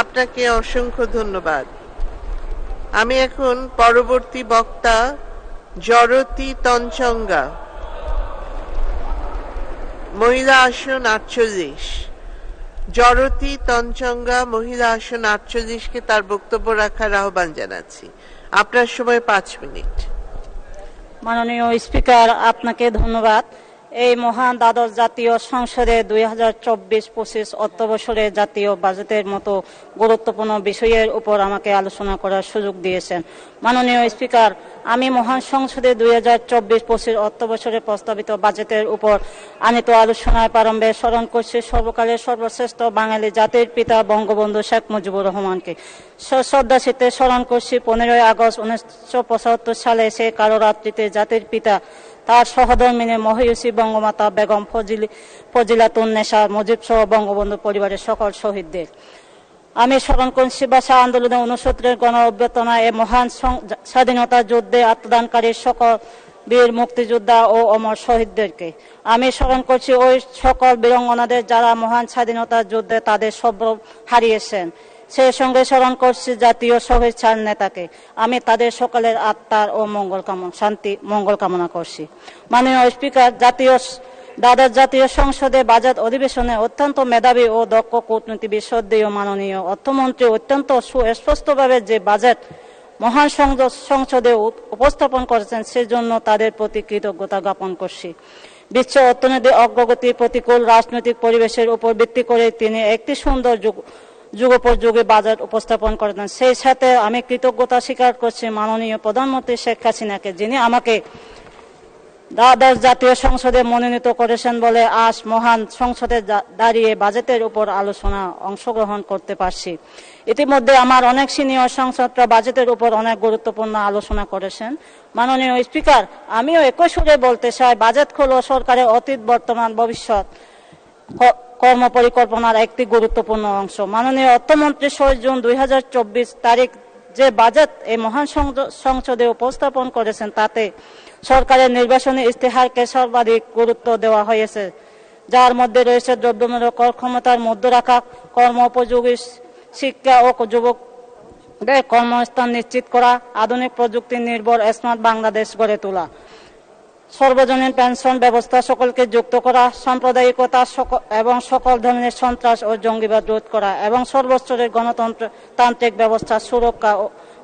আপনাকে অসংখ্য ধন্যবাদ। আমি এখন পরবর্তী বক্তা জরতি তঞ্চঙ্গা। মহিলা আসন আটচল্লিশ। জরতি তঞ্চঙ্গা মহিলা আসন আটচল্লিশকে তার বক্তব্য রাখার আহ্বান জানাচ্ছি। আপনার সময় পাঁচ মিনিট। মাননীয় স্পিকার, আপনাকে ধন্যবাদ। এই মহান দ্বাদশ জাতীয় সংসদে দুই হাজার চব্বিশ পঁচিশ অর্থ বছরে জাতীয় বাজেটের মতো গুরুত্বপূর্ণ বিষয়ের উপর আমাকে আলোচনা করার সুযোগ দিয়েছেন। মাননীয় স্পিকার, আমি মহান সংসদে দুই হাজার চব্বিশ পঁচিশ অর্থ বছরে প্রস্তাবিত বাজেটের উপর আনিত আলোচনায় প্রারম্ভে স্মরণ করছি সর্বকালের সর্বশ্রেষ্ঠ বাঙালি জাতির পিতা বঙ্গবন্ধু শেখ মুজিবুর রহমানকে। শ্রদ্ধা শীতে স্মরণ করছি পনেরোই আগস্ট উনিশশো পঁচাত্তর সালে সে কারও রাত্রিতে জাতির পিতা তার সহধর্মিনী মহিষী বঙ্গমাতা বেগম ফজিলি ফজিলাতুন্নেসা মুজিব সহ বঙ্গবন্ধু পরিবারের সকল শহীদদের। আমি স্মরণ করছি ভাষা আন্দোলনে উনসত্তরের গণ অভ্যর্থনা এ মহান স্বাধীনতা যুদ্ধে আত্মদানকারী সকল বীর মুক্তিযোদ্ধা ও অমর শহীদদেরকে। আমি স্মরণ করছি ওই সকল বীরঙ্গনাদের যারা মহান স্বাধীনতা যুদ্ধে তাদের সব হারিয়েছেন। সেই সঙ্গে স্মরণ করছি জাতীয় চার নেতাকে। আমি তাদের সকলের আত্মার ও মঙ্গল কামনা, শান্তি, মঙ্গল কামনা করছি। মাননীয় স্পিকার, জাতীয় দ্বাদশ জাতীয় সংসদে বাজেট অধিবেশনে অত্যন্ত মেধাবী ও দক্ষ কূটনীতিবিদ, শ্রদ্ধেয় মাননীয় অর্থমন্ত্রী অত্যন্ত সুস্পষ্টভাবে যে বাজেট মহান সংসদে উপস্থাপন করেছেন, সেজন্য তাদের প্রতি কৃতজ্ঞতা জ্ঞাপন করছি। বিশ্ব অর্থনৈতিক অগ্রগতি প্রতিকূল রাজনৈতিক পরিবেশের উপর ভিত্তি করে তিনি একটি সুন্দর যুগ যুগোপযোগী বাজেট উপস্থাপন করেছেন সেই সাথে আমি কৃতজ্ঞতা স্বীকার করছি মাননীয় প্রধানমন্ত্রী শেখ হাসিনাকে, যিনি আমাকে দ্বাদশ জাতীয় সংসদে মনোনীত করেছেন বলে আজ মহান সংসদে দাঁড়িয়ে বাজেটের উপর আলোচনা অংশগ্রহণ করতে পারছি। ইতিমধ্যে আমার অনেক সিনিয়র সংসদরা বাজেটের উপর অনেক গুরুত্বপূর্ণ আলোচনা করেছেন। মাননীয় স্পিকার, আমিও একই সুরে বলতে চাই, বাজেট হলো সরকারের অতীত, বর্তমান, ভবিষ্যৎ। ক- কর্ম পরিকল্পনার একটি গুরুত্বপূর্ণ অংশ। মাননীয় অর্থমন্ত্রী ছয় জুন দুই হাজার চব্বিশ তারিখ যে বাজেট এই মহান সংসদে উপস্থাপন করেছেন, তাতে সরকারের নির্বাচনী ইস্তেহারকে সর্বাধিক গুরুত্ব দেওয়া হয়েছে। যার মধ্যে রয়েছে দ্রব্যমূল্য কর ক্ষমতার মধ্যে রাখা কর্ম উপযোগী শিক্ষা ও যুবকদের কর্মস্থান নিশ্চিত করা, আধুনিক প্রযুক্তি নির্ভর স্মার্ট বাংলাদেশ গড়ে তোলা। সর্বজনীন পেনশন ব্যবস্থা সকলকে যুক্ত করা, সাম্প্রদায়িকতা এবং সকল ধরনের সন্ত্রাস ও জঙ্গিবাদ রোধ করা এবং সর্বস্তরের গণতন্ত্র তান্ত্রিক ব্যবস্থা সুরক্ষা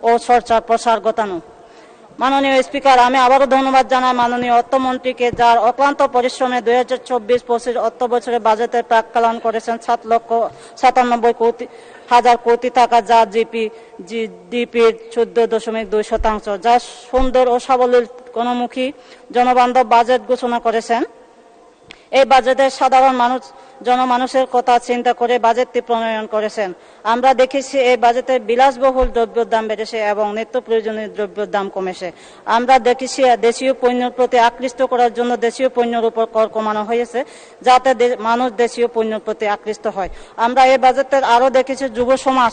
ও চর্চার প্রসার ঘটানো। মাননীয় স্পিকার, আমি আবারও ধন্যবাদ জানাই মাননীয় অর্থমন্ত্রীকে, যার অক্লান্ত পরিশ্রমে দুই হাজার চব্বিশ পঁচিশ অর্থ বছরে বাজেটের প্রাক্কালন করেছেন সাত লক্ষ সাতানব্বই কোটি, হাজার কোটি টাকা, যা জিপি জিডিপির চোদ্দ দশমিক দুই শতাংশ, যা সুন্দর ও সাবলীল, কোনমুখী জনবান্ধব বাজেট ঘোষণা করেছেন। এই বাজেটে সাধারণ মানুষ, জনমানুষের কথা চিন্তা করে বাজেটটি প্রণয়ন করেছেন। আমরা দেখেছি এই বাজেটে বিলাসবহুল দ্রব্যের দাম বেড়েছে এবং নিত্য প্রয়োজনীয় দ্রব্যের দাম কমেছে। আমরা দেখেছি দেশীয় পণ্যের প্রতি আকৃষ্ট করার জন্য দেশীয় পণ্যের উপর কর কমানো হয়েছে, যাতে মানুষ দেশীয় পণ্যের প্রতি আকৃষ্ট হয়। আমরা এই বাজেটের আরও দেখেছি যুব সমাজ,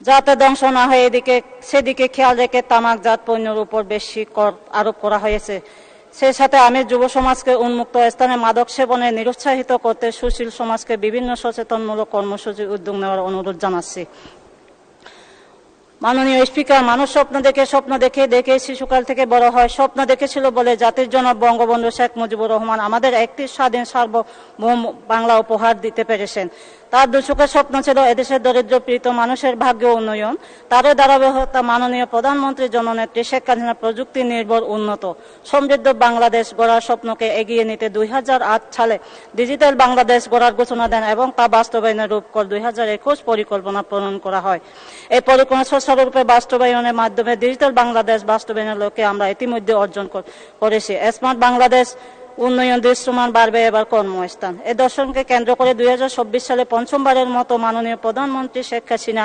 যাতে ধ্বংস না হয়। এদিকে, সেদিকে খেয়াল রেখে তামাকজাত পণ্যের উপর বেশি কর আরোপ করা হয়েছে। সেই সাথে আমি যুব সমাজকে উন্মুক্ত স্থানে মাদক সেবনে নিরুৎসাহিত করতে সুশীল সমাজকে বিভিন্ন সচেতনমূলক কর্মসূচির উদ্যোগ নেওয়ার অনুরোধ জানাচ্ছি। মাননীয় স্পিকার, মানুষ স্বপ্ন দেখে স্বপ্ন দেখে দেখে শিশুকাল থেকে বড় হয়। স্বপ্ন দেখেছিল বলে জাতির জনক বঙ্গবন্ধু শেখ মুজিবুর রহমান আমাদের একটি স্বাধীন সার্বভৌম বাংলা উপহার দিতে পেরেছেন। তার দুচোখের স্বপ্ন ছিল এদেশের দরিদ্র পীড়িত মানুষের ভাগ্য উন্নয়ন। তারও ধারাবাহিকতা মাননীয় প্রধানমন্ত্রী জননেত্রী শেখ হাসিনা প্রযুক্তি নির্ভর উন্নত। সমৃদ্ধ বাংলাদেশ গড়ার স্বপ্নকে এগিয়ে নিতে দুই হাজার আট সালে ডিজিটাল বাংলাদেশ গড়ার ঘোষণা দেন এবং তা বাস্তবায়নের রূপকল দুই হাজার একুশ পরিকল্পনা প্রণয়ন করা হয়। এই পরিকল্পনা সুচারুরূপে বাস্তবায়নের মাধ্যমে ডিজিটাল বাংলাদেশ বাস্তবায়নের লক্ষ্যে আমরা ইতিমধ্যে অর্জন কর- করেছি। স্মার্ট বাংলাদেশ উন্নয়ন দৃশ্যমান বাড়বে এবার কর্মস্থান। এ দর্শনকে কেন্দ্র করে দুই হাজার চব্বিশ সালে পঞ্চমবারের মতো মাননীয় প্রধানমন্ত্রী শেখ হাসিনা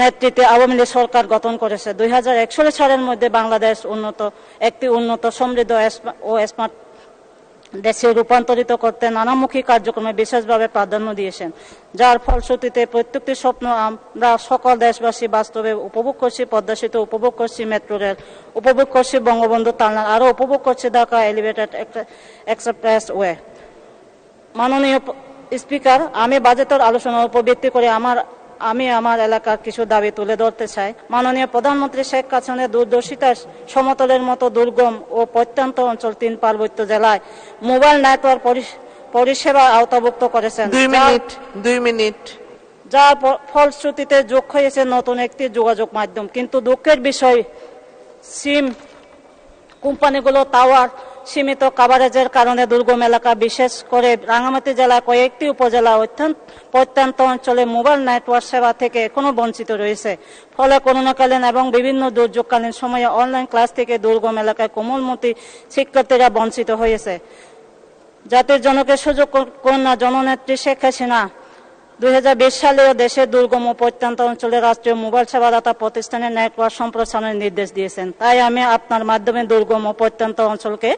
নেতৃত্বে আওয়ামী লীগ সরকার গঠন করেছে। দুই সালের মধ্যে বাংলাদেশ উন্নত, একটি উন্নত সমৃদ্ধ ও স্মার্ট দেশে রূপান্তরিত করতে নানামুখী কার্যক্রমে বিশেষভাবে প্রাধান্য দিয়েছেন। যার ফলশ্রুতিতে প্রত্যেকটি স্বপ্ন আমরা সকল দেশবাসী বাস্তবে উপভোগ করছি। পদ্মা সেতু উপভোগ করছি মেট্রো রেল, উপভোগ করছি বঙ্গবন্ধু টার্মিনাল, আরও উপভোগ করছি ঢাকা এলিভেটেড এক্সপ্রেস ওয়ে মাননীয় স্পিকার, আমি বাজেটের আলোচনার উপর ভিত্তি করে আমার আমি আমার এলাকার কিছু দাবি তুলে ধরতে চাই। মাননীয় প্রধানমন্ত্রী শেখ হাসিনা দূরদর্শিতার সমতলের মতো দুর্গম ও প্রত্যন্ত অঞ্চল তিন পার্বত্য জেলায় মোবাইল নেটওয়ার্ক পরি- পরিষেবা আওতাভুক্ত করেছেন। দুই মিনিট দুই মিনিট। যার ফলশ্রুতিতে যোগ হয়েছে নতুন একটি যোগাযোগ মাধ্যম। কিন্তু দুঃখের বিষয় সিম কোম্পানিগুলো টাওয়ার সীমিত কাভারেজের কারণে দুর্গম এলাকা, বিশেষ করে রাঙ্গামাটি জেলার কয়েকটি উপজেলা অত্যন্ত, প্রত্যন্ত অঞ্চলে মোবাইল নেটওয়ার্ক সেবা থেকে এখনও বঞ্চিত রয়েছে। ফলে করোনাকালীন এবং বিভিন্ন দুর্যোগকালীন সময়ে অনলাইন ক্লাস থেকে দুর্গম এলাকায় কোমলমতি শিক্ষার্থীরা বঞ্চিত হয়েছে। জাতির জনকের সুযোগ কন্যা জননেত্রী শেখ হাসিনা দুই সালেও দেশের দুর্গম ও প্রত্যন্ত অঞ্চলে রাষ্ট্রীয় মোবাইল সেবাদাতা প্রতিষ্ঠানের নেটওয়ার্ক সম্প্রসারণের নির্দেশ দিয়েছেন। তাই আমি আপনার মাধ্যমে দুর্গম ও প্রত্যন্ত অঞ্চলকে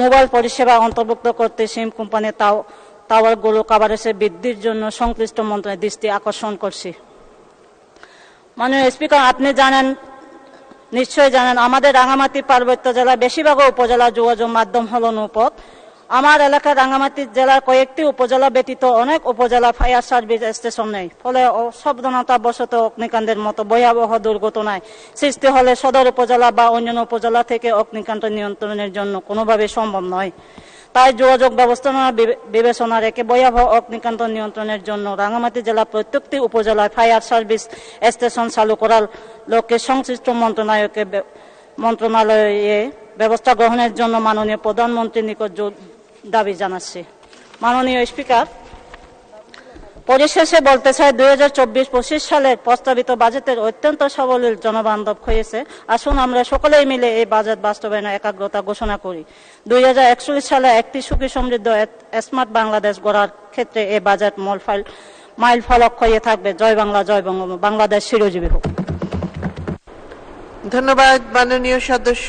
মোবাইল পরিষেবা অন্তর্ভুক্ত করতে সিম কোম্পানি তাও টাওয়ারগুলো কাভারেজের বৃদ্ধির জন্য সংশ্লিষ্ট মন্ত্রণের দৃষ্টি আকর্ষণ করছি। মাননীয় স্পিকার, আপনি জানেন নিশ্চয়ই জানেন, আমাদের রাঙামাটি পার্বত্য জেলার বেশিরভাগ উপজেলা যোগাযোগ মাধ্যম হল নৌপথ। আমার এলাকার রাঙামাটি জেলার কয়েকটি উপজেলা ব্যতীত অনেক উপজেলা ফায়ার সার্ভিস স্টেশন নেই। ফলে অসাবধানতা বশত অগ্নিকাণ্ডের মতো ভয়াবহ দুর্ঘটনায় সৃষ্টি হলে সদর উপজেলা বা অন্যান্য উপজেলা থেকে অগ্নিকাণ্ড নিয়ন্ত্রণের জন্য কোনোভাবে সম্ভব নয়। তাই যোগাযোগ ব্যবস্থাপনা বিবে- বিবেচনা রেখে ভয়াবহ অগ্নিকাণ্ড নিয়ন্ত্রণের জন্য রাঙামাটি জেলা প্রত্যেকটি উপজেলায় ফায়ার সার্ভিস স্টেশন চালু করার লক্ষ্যে সংশ্লিষ্ট মন্ত্রণালয়কে মন্ত্রণালয়ে ব্যবস্থা গ্রহণের জন্য মাননীয় প্রধানমন্ত্রীর নিকট দাবি জানাচ্ছি। মাননীয় স্পিকার, পরিশেষে বলতে চাই, দুই হাজার চব্বিশ সালের প্রস্তাবিত বাজেটের অত্যন্ত সবলীল জনবান্ধব হয়েছে। আসুন আমরা সকলেই মিলে এই বাজেট বাস্তবায়নে একাগ্রতা ঘোষণা করি। দুই হাজার একচল্লিশ সালে একটি সুখী সমৃদ্ধ স্মার্ট বাংলাদেশ গড়ার ক্ষেত্রে এই বাজেট মল ফাইল মাইল ফলক হয়ে থাকবে। জয় বাংলা, জয় বঙ্গবন্ধু বাংলাদেশ চিরজীবী হোক। ধন্যবাদ মাননীয় সদস্য।